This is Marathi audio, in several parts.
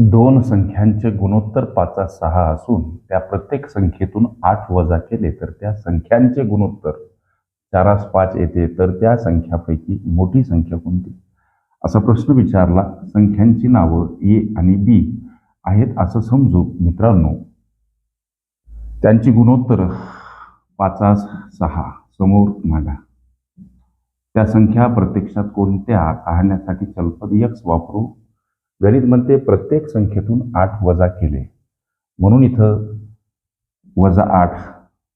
दोन संख्यांचे गुणोत्तर पाचा सहा असून त्या प्रत्येक संख्येतून आठ वजा केले तर त्या संख्यांचे गुणोत्तर चारास पाच येते तर त्या संख्यापैकी मोठी संख्या कोणती? असा प्रश्न विचारला. संख्यांची नावं ए आणि बी आहेत असं समजू मित्रांनो. त्यांची गुणोत्तर पाचा सहा समोर मांडा. त्या संख्या प्रत्यक्षात कोणत्या? पाहण्यासाठी चलपद यक्स वापरू. गणित म्हणते प्रत्येक संख्येतून आठ वजा केले. म्हणून इथं वजा आठ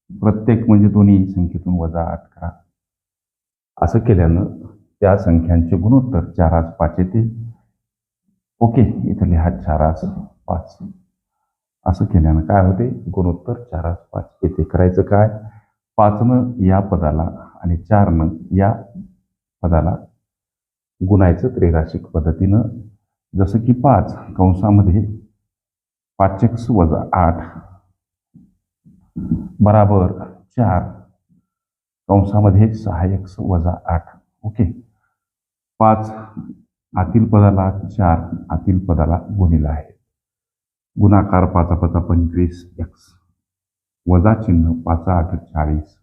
प्रत्येक म्हणजे दोन्ही संख्येतून वजा आठ करा. असं केल्यानं त्या संख्यांचे गुणोत्तर चारास पाच येते. ओके इथं लिहा चारास पाच. असं केल्यानं काय होते? गुणोत्तर चारास पाच येते. करायचं काय? पाचनं या पदाला आणि चारनं या पदाला गुणायचं त्रैराशिक पद्धतीनं. जसं की पाच कंसामध्ये पाच एक्स वजा आठ बराबर चार कंसामध्ये सहा एक्स वजा आठ. ओके. पाच आतील पदाला चार आतील पदाला गुणिला आहे. गुणाकार पाचा पाचा पंचवीस एक्स वजा चिन्ह पाचा आठ चाळीस.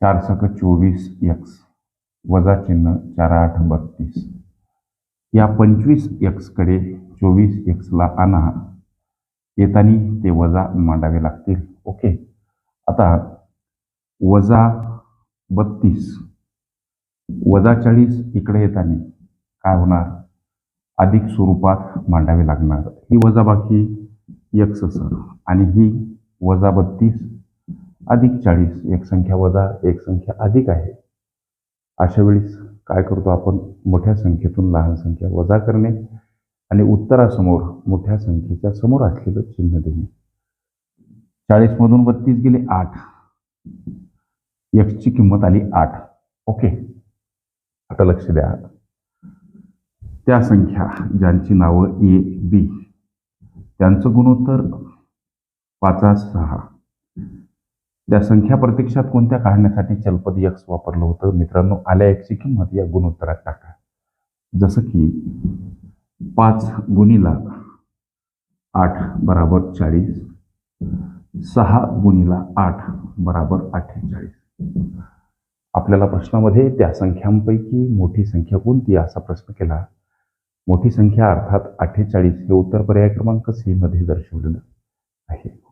चार सक चोवीस एक्स वजा चिन्ह चार आठ बत्तीस. या पंचवीस एक्सकडे चोवीस एक्सला आणा. येताना ते वजा मांडावे लागतील. ओके आता वजा बत्तीस. वजा चाळीस इकडे येताना काय होणार? अधिक स्वरूपात मांडावे लागणार. ही वजाबाकी एक्स सर. आणि ही वजा बत्तीस अधिक चाळीस. एक संख्या वजा एक संख्या अधिक आहे. अशा वेळेस काय करतो आपण? मोठ्या संख्येतून लहान संख्या वजा करणे आणि उत्तरासमोर मोठ्या संख्येच्या समोर असलेलं चिन्ह देणे. चाळीसमधून बत्तीस गेले आठ. एक्सची किंमत आली आठ. ओके. आता लक्ष द्या. त्या संख्या ज्यांची नावं ए बी त्यांचं गुणोत्तर पाचा सहा. त्या संख्या प्रत्यक्षात कोणत्या काढण्यासाठी चलपद यक्स वापरलं होतं? मित्रांनो आल्या एक्सची किंमत या गुणोत्तरात टाका. जसं की पाच गुणीला आठ बराबर चाळीस सहा गुणीला आठ बराबर अठ्ठेचाळीस. आपल्याला प्रश्नामध्ये त्या संख्यांपैकी मोठी संख्या कोणती? असा प्रश्न केला. मोठी संख्या अर्थात अठ्ठेचाळीस हे उत्तर पर्याय क्रमांक सी मध्ये दर्शवलेलं आहे.